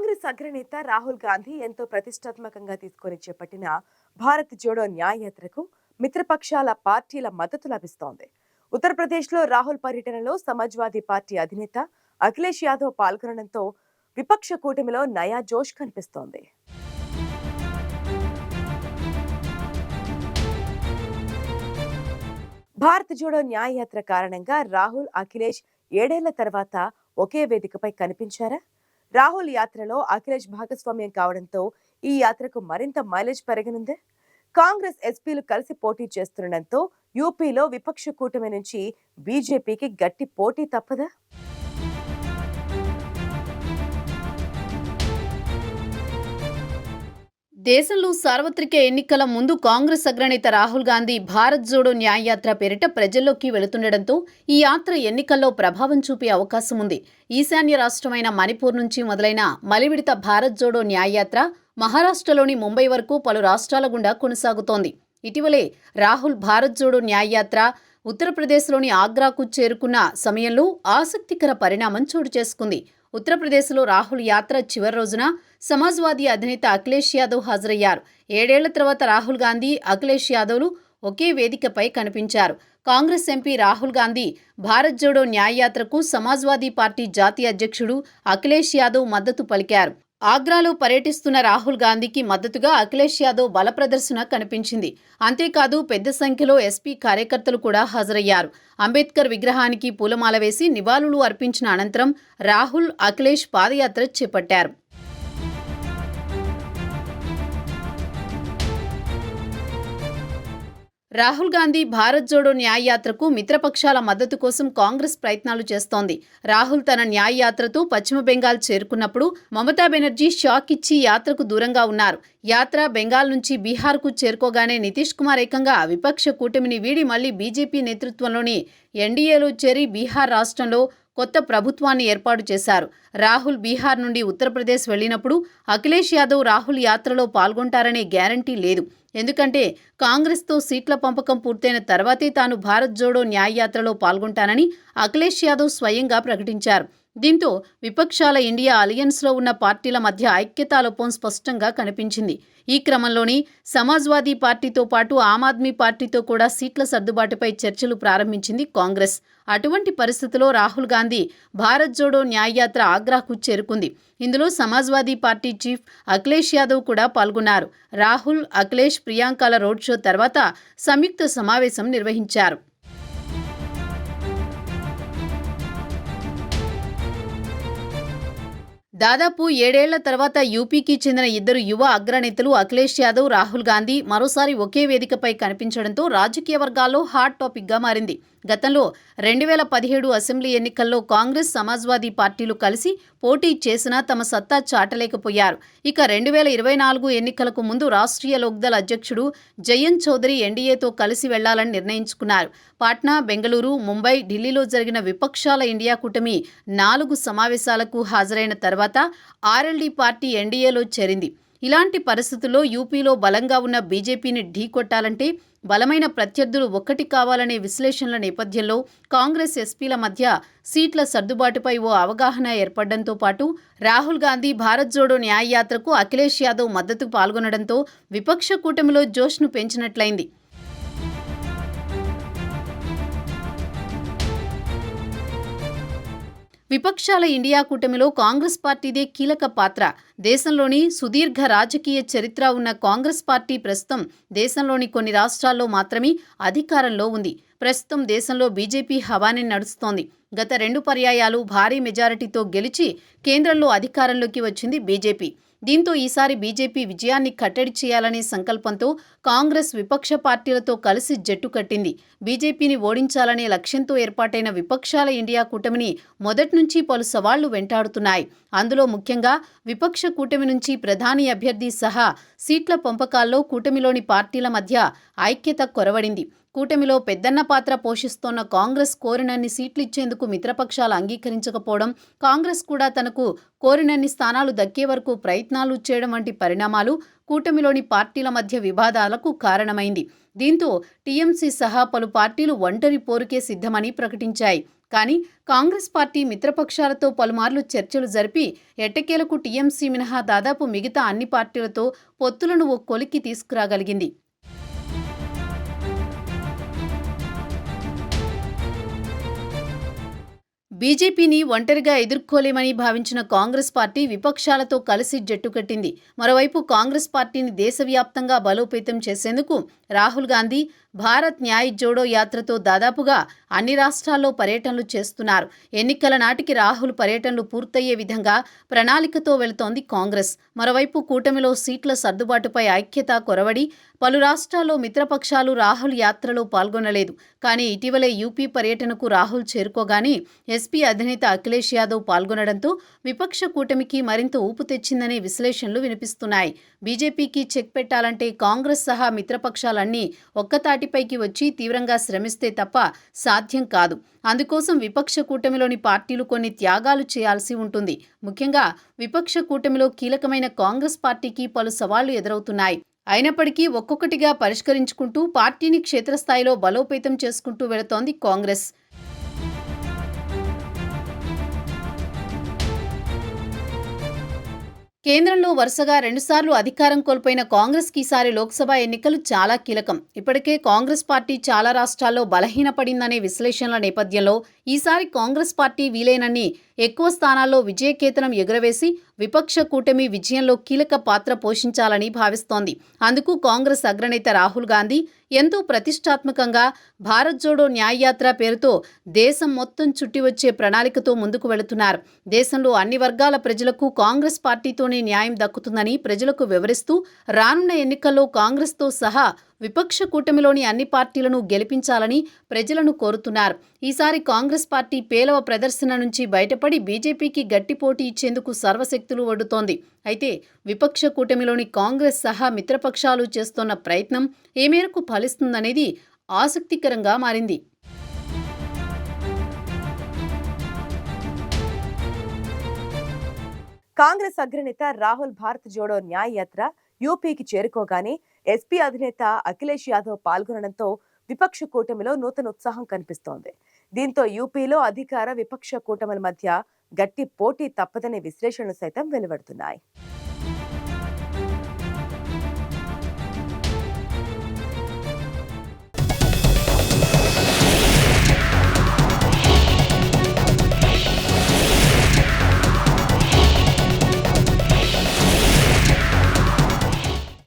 కాంగ్రెస్ అగ్రనేత రాహుల్ గాంధీ ఎంతో ప్రతిష్టాత్మకంగా తీసుకొని చేపట్టిన భారత్ జోడో న్యాయయాత్రకు మిత్రపక్షాల పార్టీల మద్దతు లభిస్తోంది. ఉత్తరప్రదేశ్లో రాహుల్ పర్యటనలో సమాజ్వాదీ పార్టీ అధినేత అఖిలేష్ యాదవ్ పాల్గొనడంతో విపక్ష కూటమిలో నయా జోష్ కనిపిస్తోంది. భారత్ జోడో న్యాయయాత్ర కారణంగా రాహుల్ అఖిలేష్ ఏడేళ్ళ తర్వాత ఒకే వేదికపై కనిపించారా? రాహుల్ యాత్రలో అఖిలేష్ భాగస్వామ్యం కావడంతో ఈ యాత్రకు మరింత మైలేజ్ పెరగనుందే. కాంగ్రెస్ ఎస్పీలు కలిసి పోటీ చేస్తుండటంతో యూపీలో విపక్ష కూటమి నుంచి బీజేపీకి గట్టి పోటీ తప్పదా? దేశంలో సార్వత్రిక ఎన్నికల ముందు కాంగ్రెస్ అగ్రనేత రాహుల్ గాంధీ భారత్ జోడో న్యాయయాత్ర పేరిట ప్రజల్లోకి వెళుతుండటంతో ఈ యాత్ర ఎన్నికల్లో ప్రభావం చూపే అవకాశం ఉంది. ఈశాన్య రాష్ట్రమైన మణిపూర్ నుంచి మొదలైన మలివిడత భారత్ జోడో న్యాయయాత్ర మహారాష్ట్రలోని ముంబై వరకు పలు రాష్ట్రాల గుండా కొనసాగుతోంది. ఇటీవలే రాహుల్ భారత్ జోడో న్యాయయాత్ర ఉత్తరప్రదేశ్లోని ఆగ్రాకు చేరుకున్న సమయంలో ఆసక్తికర పరిణామం చోటు చేసుకుంది. ఉత్తరప్రదేశ్లో రాహుల్ యాత్ర చివరి రోజున సమాజ్వాదీ అధినేత అఖిలేష్ యాదవ్ హాజరయ్యారు. ఏడేళ్ళ తర్వాత రాహుల్ గాంధీ అఖిలేష్ యాదవ్లు ఒకే వేదికపై కనిపించారు. కాంగ్రెస్ ఎంపీ రాహుల్ గాంధీ భారత్ జోడో న్యాయయాత్రకు సమాజ్వాదీ పార్టీ జాతీయ అధ్యక్షుడు అఖిలేష్ యాదవ్ మద్దతు పలికారు. ఆగ్రాలో పర్యటిస్తున్న రాహుల్ గాంధీకి మద్దతుగా అఖిలేష్ యాదవ్ బల ప్రదర్శన కనిపించింది. అంతేకాదు పెద్ద సంఖ్యలో ఎస్పీ కార్యకర్తలు కూడా హాజరయ్యారు. అంబేద్కర్ విగ్రహానికి పూలమాల వేసి నివాళులు అర్పించిన అనంతరం రాహుల్ అఖిలేష్ పాదయాత్ర చేపట్టారు. రాహుల్ గాంధీ భారత్ జోడో న్యాయయాత్రకు మిత్రపక్షాల మద్దతు కోసం కాంగ్రెస్ ప్రయత్నాలు చేస్తోంది. రాహుల్ తన న్యాయయాత్రతో పశ్చిమ బెంగాల్ చేరుకున్నప్పుడు మమతా బెనర్జీ షాక్ ఇచ్చి యాత్రకు దూరంగా ఉన్నారు. యాత్ర బెంగాల్ నుంచి బీహార్కు చేరుకోగానే నితీష్ కుమార్ ఏకంగా విపక్ష కూటమిని వీడి మళ్ళీ బీజేపీ నేతృత్వంలోని ఎన్డీఏలో చేరి బీహార్ రాష్ట్రంలో కొత్త ప్రభుత్వాన్ని ఏర్పాటు చేశారు. రాహుల్ బీహార్ నుండి ఉత్తరప్రదేశ్ వెళ్ళినప్పుడు అఖిలేష్ యాదవ్ రాహుల్ యాత్రలో పాల్గొంటారనే గ్యారంటీ లేదు. ఎందుకంటే కాంగ్రెస్తో సీట్ల పంపకం పూర్తయిన తర్వాతే తాను భారత్ జోడో న్యాయయాత్రలో పాల్గొంటానని అఖిలేష్ యాదవ్ స్వయంగా ప్రకటించారు. దీంతో విపక్షాల ఇండియా అలయన్స్లో ఉన్న పార్టీల మధ్య ఐక్యతాలోపం స్పష్టంగా కనిపించింది. ఈ క్రమంలోనే సమాజ్వాదీ పార్టీతో పాటు ఆమ్ ఆద్మీ పార్టీతో కూడా సీట్ల సర్దుబాటుపై చర్చలు ప్రారంభించింది కాంగ్రెస్. అటువంటి పరిస్థితిలో రాహుల్ గాంధీ భారత్ జోడో న్యాయయాత్ర ఆగ్రాకు చేరుకుంది. ఇందులో సమాజ్వాదీ పార్టీ చీఫ్ అఖిలేష్ యాదవ్ కూడా పాల్గొన్నారు. రాహుల్ అఖిలేష్ ప్రియాంకల రోడ్ షో తర్వాత సంయుక్త సమావేశం నిర్వహించారు. దాదాపు ఏడేళ్ళ తర్వాత యూపీకి చెందిన ఇద్దరు యువ అగ్రనేతలు అఖిలేష్ యాదవ్ రాహుల్ గాంధీ మరోసారి ఒకే వేదికపై కనిపించడంతో రాజకీయ వర్గాల్లో హాట్ టాపిక్గా మారింది. గతంలో రెండు వేల పదిహేడు అసెంబ్లీ ఎన్నికల్లో కాంగ్రెస్ సమాజ్వాదీ పార్టీలు కలిసి పోటీ చేసినా తమ సత్తా చాటలేకపోయారు. ఇక రెండు వేల ఇరవై నాలుగు ఎన్నికలకు ముందు రాష్ట్రీయ లోక్దల్ అధ్యక్షుడు జయంత్ చౌదరి ఎన్డీఏతో కలిసి వెళ్ళాలని నిర్ణయించుకున్నారు. పాట్నా బెంగళూరు ముంబై ఢిల్లీలో జరిగిన విపక్షాల ఇండియా కూటమి నాలుగు సమావేశాలకు హాజరైన తర్వాత ఆర్ఎల్డీ పార్టీ ఎన్డీఏలో చేరింది. ఇలాంటి పరిస్థితుల్లో యూపీలో బలంగా ఉన్న బీజేపీని ఢీకొట్టాలంటే బలమైన ప్రత్యర్థులు ఒక్కటి కావాలనే విశ్లేషణల నేపథ్యంలో కాంగ్రెస్ ఎస్పీల మధ్య సీట్ల సర్దుబాటుపై ఓ అవగాహన ఏర్పడడంతో పాటు రాహుల్ గాంధీ భారత్ జోడో న్యాయయాత్రకు అఖిలేష్ యాదవ్ మద్దతు పాల్గొనడంతో విపక్ష కూటమిలో జోష్ను పెంచినట్లయింది. విపక్షాల ఇండియా కూటమిలో కాంగ్రెస్ పార్టీదే కీలక పాత్ర. దేశంలోని సుదీర్ఘ రాజకీయ చరిత్ర ఉన్న కాంగ్రెస్ పార్టీ ప్రస్తుతం దేశంలోని కొన్ని రాష్ట్రాల్లో మాత్రమే అధికారంలో ఉంది. ప్రస్తుతం దేశంలో బీజేపీ హవానే నడుస్తోంది. గత రెండు పర్యాయాలు భారీ మెజారిటీతో గెలిచి కేంద్రంలో అధికారంలోకి వచ్చింది బీజేపీ. దీంతో ఈసారి బీజేపీ విజయాన్ని కట్టడి చేయాలనే సంకల్పంతో కాంగ్రెస్ విపక్ష పార్టీలతో కలిసి జట్టు కట్టింది. బీజేపీని ఓడించాలనే లక్ష్యంతో ఏర్పాటైన విపక్షాల ఇండియా కూటమిని మొదటి నుంచి పలు సవాళ్ళు వెంటాడుతున్నాయి. అందులో ముఖ్యంగా విపక్ష కూటమి నుంచి ప్రధాని అభ్యర్థి సహా సీట్ల పంపకాల్లో కూటమిలోని పార్టీల మధ్య ఐక్యత కొరవడింది. కూటమిలో పెద్దన్న పాత్ర పోషిస్తోన్న కాంగ్రెస్ కోరినన్ని సీట్లు ఇచ్చేందుకు మిత్రపక్షాలు అంగీకరించకపోవడం కాంగ్రెస్ కూడా తనకు కోరినన్ని స్థానాలు దక్కే వరకు ప్రయత్నాలు చేయడం వంటి పరిణామాలు కూటమిలోని పార్టీల మధ్య వివాదాలకు కారణమైంది. దీంతో టీఎంసీ సహా పలు పార్టీలు ఒంటరి పోరుకే సిద్ధమని ప్రకటించాయి. కానీ కాంగ్రెస్ పార్టీ మిత్రపక్షాలతో పలుమార్లు చర్చలు జరిపి ఎట్టకేలకు టీఎంసీ మినహా దాదాపు మిగతా అన్ని పార్టీలతో పొత్తులను ఓ కొలిక్కి తీసుకురాగలిగింది. బీజేపీని ఒంటరిగా ఎదుర్కోలేమని భావించిన కాంగ్రెస్ పార్టీ విపక్షాలతో కలిసి జట్టు కట్టింది. మరోవైపు కాంగ్రెస్ పార్టీని దేశవ్యాప్తంగా బలోపేతం చేసేందుకు రాహుల్ గాంధీ భారత్ న్యాయ్ జోడో యాత్రతో దాదాపుగా అన్ని రాష్ట్రాల్లో పర్యటనలు చేస్తున్నారు. ఎన్నికల నాటికి రాహుల్ పర్యటనలు పూర్తయ్యే విధంగా ప్రణాళికతో వెళుతోంది కాంగ్రెస్. మరోవైపు కూటమిలో సీట్ల సర్దుబాటుపై ఐక్యత కొరవడి పలు రాష్ట్రాల్లో మిత్రపక్షాలు రాహుల్ యాత్రలో పాల్గొనలేదు. కానీ ఇటీవలే యూపీ పర్యటనకు రాహుల్ చేరుకోగానే ఎస్పీ అధినేత అఖిలేష్ యాదవ్ పాల్గొనడంతో విపక్ష కూటమికి మరింత ఊపు తెచ్చిందనే విశ్లేషణలు వినిపిస్తున్నాయి. బీజేపీకి చెక్ పెట్టాలంటే కాంగ్రెస్ సహా మిత్రపక్షాలన్నీ ఒక్కతాటి ఒక్కతాటిపైకి వచ్చి తీవ్రంగా శ్రమిస్తే తప్ప సాధ్యం కాదు. అందుకోసం విపక్ష కూటమిలోని పార్టీలు కొన్ని త్యాగాలు చేయాల్సి ఉంటుంది. ముఖ్యంగా విపక్ష కూటమిలో కీలకమైన కాంగ్రెస్ పార్టీకి పలు సవాళ్ళు ఎదురవుతున్నాయి. అయినప్పటికీ ఒక్కొక్కటిగా పరిష్కరించుకుంటూ పార్టీని క్షేత్రస్థాయిలో బలోపేతం చేసుకుంటూ వెళుతోంది కాంగ్రెస్. కేంద్రంలో వరుసగా రెండుసార్లు అధికారం కోల్పోయిన కాంగ్రెస్కి ఈసారి లోక్సభ ఎన్నికలు చాలా కీలకం. ఇప్పటికే కాంగ్రెస్ పార్టీ చాలా రాష్ట్రాల్లో బలహీనపడిందనే విశ్లేషణల నేపథ్యంలో ఈసారి కాంగ్రెస్ పార్టీ వీలైనన్ని ఎక్కువ స్థానాల్లో విజయకేతనం ఎగురవేసి విపక్ష కూటమి విజయంలో కీలక పాత్ర పోషించాలని భావిస్తోంది. అందుకు కాంగ్రెస్ అగ్రనేత రాహుల్ గాంధీ ఎంతో ప్రతిష్టాత్మకంగా భారత్ జోడో న్యాయయాత్ర పేరుతో దేశం మొత్తం చుట్టి వచ్చే ప్రణాళికతో ముందుకు వెళుతున్నారు. దేశంలో అన్ని వర్గాల ప్రజలకు కాంగ్రెస్ పార్టీతోనే న్యాయం దక్కుతుందని ప్రజలకు వివరిస్తూ రానున్న ఎన్నికల్లో కాంగ్రెస్తో సహా విపక్ష కూటమిలోని అన్ని పార్టీలను గెలిపించాలని ప్రజలను కోరుతున్నారు. ఈసారి కాంగ్రెస్ పార్టీ పేలవ ప్రదర్శన నుంచి బయటపడి బీజేపీకి గట్టి పోటీ ఇచ్చేందుకు సర్వశక్తులు వడుతోంది అయితే విపక్ష కూటమిలోని కాంగ్రెస్ సహా మిత్రపక్షాలు చేస్తున్న ప్రయత్నం ఏ మేరకు ఫలిస్తుందనేది ఆసక్తికరంగా మారింది. కాంగ్రెస్ అగ్రనేత రాహుల్ భారత్ జోడో న్యాయయాత్ర యూపీకి చేరుకోగానే ఎస్పీ అధినేత అఖిలేష్ యాదవ్ పాల్గొనడంతో విపక్ష కూటమిలో నూతన ఉత్సాహం కనిపిస్తోంది. దీంతో యూపీలో అధికార విపక్ష కూటమిల మధ్య గట్టి పోటీ తప్పదనే విశ్లేషణలు సైతం వెలువడుతున్నాయి.